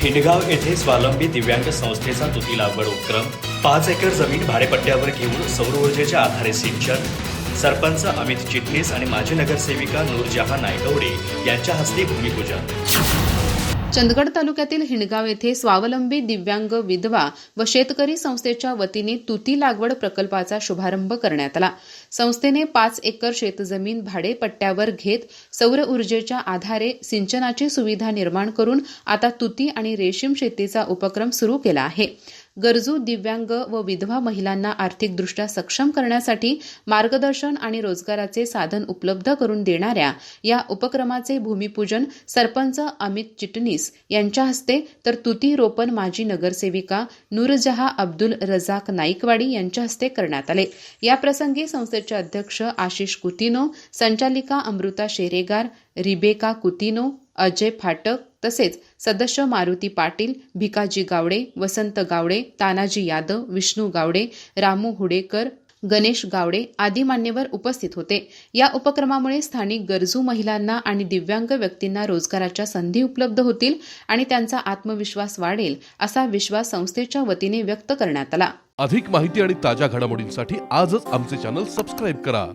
हिंडगाव येथे स्वावलंबी दिव्यांग संस्थेचा तुती लागवड उपक्रम पाच एकर जमीन भाडेपट्ट्यावर घेऊन सौर ऊर्जेच्या आधारे सिंचन. सरपंच अमित चिटणीस आणि माजी नगरसेविका नूरजहा नायगवडे यांच्या हस्ते भूमिपूजन. चंदगड तालुक्यातील हिंडगाव येथे स्वावलंबी दिव्यांग विधवा व शेतकरी संस्थेच्या वतीने तुती लागवड प्रकल्पाचा शुभारंभ करण्यात आला. संस्थेने पाच एकर शेतजमीन भाडेपट्ट्यावर घेत सौर ऊर्जेच्या आधारे सिंचनाची सुविधा निर्माण करून आता तुती आणि रेशीम शेतीचा उपक्रम सुरू केला आहे. गरजू दिव्यांग व विधवा महिलांना आर्थिकदृष्ट्या सक्षम करण्यासाठी मार्गदर्शन आणि रोजगाराचे साधन उपलब्ध करून देणाऱ्या या उपक्रमाचे भूमिपूजन सरपंच अमित चिटणीस यांच्या हस्ते तर तुती रोपण माजी नगरसेविका नूरजहा अब्दुल रजाक नाईकवाडी यांच्या हस्ते करण्यात आले. याप्रसंगी संस्थेचे अध्यक्ष आशिष कुतिनो संचालिका अमृता शेरेगार रिबेका कुतिनो अजय फाटक तसेच सदस्य मारुती पाटील भिकाजी गावडे वसंत गावडे तानाजी यादव विष्णू गावडे रामू हुडेकर गणेश गावडे आदी मान्यवर उपस्थित होते. या उपक्रमामुळे स्थानिक गरजू महिलांना आणि दिव्यांग व्यक्तींना रोजगाराच्या संधी उपलब्ध होतील आणि त्यांचा आत्मविश्वास वाढेल असा विश्वास संस्थेच्या वतीने व्यक्त करण्यात आला. अधिक माहिती आणि ताज्या घडामोडींसाठी आजच आमचे चॅनल सबस्क्राईब करा.